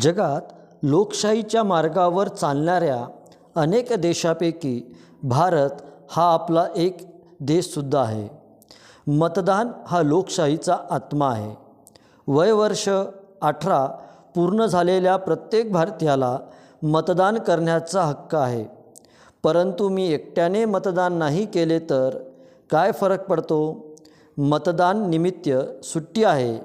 जगात लोकशाहीच्या मार्गावर चालणाऱ्या अनेक देशापैकी भारत हा आपला एक देशसुद्धा आहे. मतदान हा लोकशाहीचा आत्मा आहे. वयवर्ष अठरा पूर्ण झालेल्या प्रत्येक भारतीयाला मतदान करण्याचा हक्क आहे. परंतु मी एकट्याने मतदान नाही केले तर काय फरक पडतो? मतदान निमित्त सुट्टी आहे.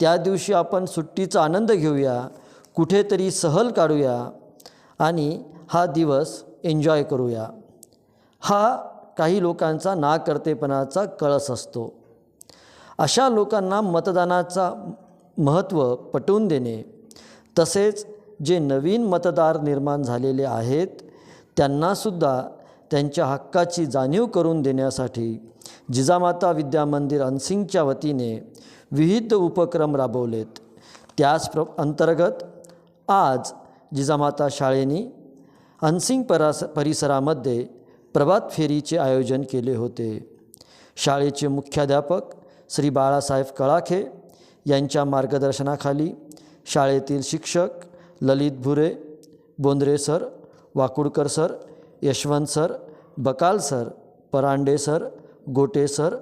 त्या दिवशी आपण सुट्टीचा आनंद घेऊया. कुठेतरी सहल काढूया आणि हा दिवस एन्जॉय करूया. हा काही लोकांचा नाकर्तेपणाचा कळस असतो. अशा लोकांना मतदानाचा महत्त्व पटवून देणे तसेच जे नवीन मतदार निर्माण झालेले आहेत त्यांनासुद्धा त्यांच्या हक्काची जाणीव करून देण्यासाठी जिजामाता विद्यामंदिर अनसिंगच्या वतीने विविध उपक्रम राबवलेत. त्याच प्र अंतर्गत आज जिजामाता शाळेनी अनसिंग परास परिसरामध्ये प्रभात फेरीचे आयोजन केले होते. शाळेचे मुख्याध्यापक श्री बाळासाहेब कळाखे यांच्या मार्गदर्शनाखाली शाळेतील शिक्षक Lalit Bhure Bondre sir Wakudkar sir Yashwant sir Bakal sir Parande sir Gote sir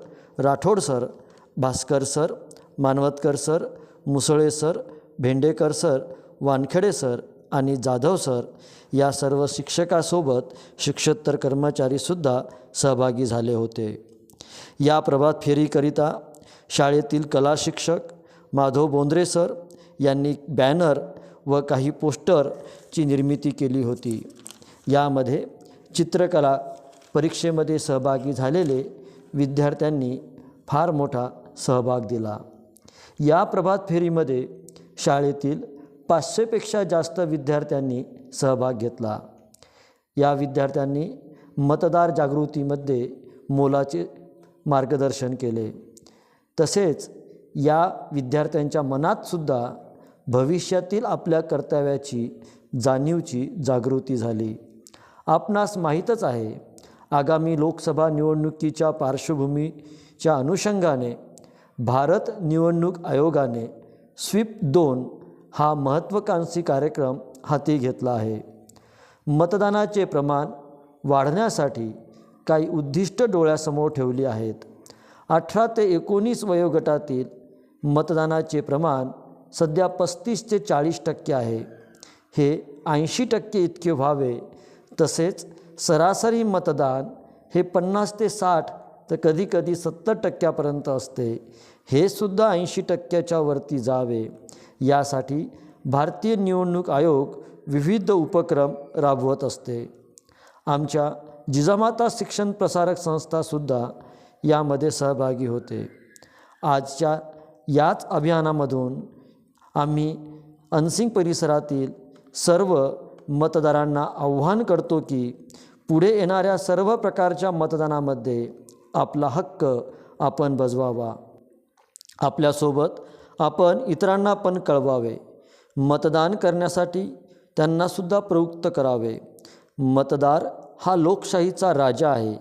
Rathod sir Bhaskar sir Manwatkar sir Musale sir Bhendekar sir Wankhede sir आणि जाधव सर या सर्व शिक्षकासोबत शिक्षोत्तर कर्मचारीसुद्धा सहभागी झाले होते. या प्रभात फेरीकरिता शाळेतील कला शिक्षक माधव बोंद्रे सर यांनी बॅनर व काही पोस्टरची निर्मिती केली होती. यामध्ये चित्रकला परीक्षेमध्ये सहभागी झालेले विद्यार्थ्यांनी फार मोठा सहभाग दिला. या प्रभात फेरीमध्ये शाळेतील पाचशेपेक्षा जास्त विद्यार्थ्यांनी सहभाग घेतला. या विद्यार्थ्यांनी मतदार जागृतीमध्ये मोलाचे मार्गदर्शन केले. तसेच या विद्यार्थ्यांच्या मनातसुद्धा भविष्यातील आपल्या कर्तव्याची जाणीवची जागृती झाली. आपणास माहीतच आहे आगामी लोकसभा निवडणुकीच्या पार्श्वभूमीच्या अनुषंगाने भारत निवडणूक आयोगाने स्वीप दोन हा महत्त्वाकांक्षी कार्यक्रम हाती घेतला आहे. मतदानाचे प्रमाण वाढण्यासाठी काही उद्दिष्ट डोळ्यासमोर ठेवली आहेत. अठरा ते एकोणीस वयोगटातील मतदानाचे प्रमाण सध्या पस्तीस ते चाळीस टक्के आहे. हे ऐंशी टक्के इतके व्हावे. तसेच सरासरी मतदान हे पन्नास ते साठ तर कधीकधी सत्तर टक्क्यापर्यंत असते. हे सुद्धा ऐंशी टक्क्याच्या वरती जावे. यासाठी भारतीय निवडणूक आयोग विविध उपक्रम राबवत असते. आमच्या जिजामाता शिक्षण प्रसारक संस्थासुद्धा यामध्ये सहभागी होते. आजच्या याच अभियानामधून आम्ही अनसिंग परिसरातील सर्व मतदारांना आव्हान करतो की पुढे येणाऱ्या सर्व प्रकारच्या मतदानामध्ये आपला हक्क आपण बजवावा. आपल्यासोबत आपण इतरांना पण कळवावे. मतदान करण्यासाठी त्यांनासुद्धा प्रवृत्त करावे. मतदार हा लोकशाहीचा राजा आहे.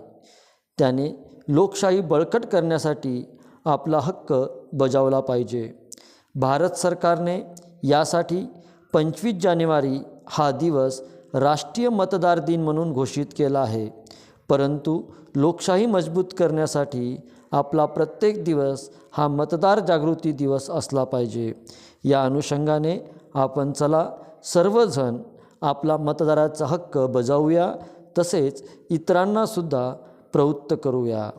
त्याने लोकशाही बळकट करण्यासाठी आपला हक्क बजावला पाहिजे. भारत सरकारने यासाठी पंचवीस जानेवारी हा दिवस राष्ट्रीय मतदार दिन म्हणून घोषित केला आहे. परंतु लोकशाही मजबूत करण्यासाठी आपला प्रत्येक दिवस हा मतदार जागृती दिवस असला पाहिजे. या अनुषंगाने आपण चला सर्वजण आपला मतदाराचा हक्क बजावूया तसेच इतरांनासुद्धा प्रवृत्त करूया.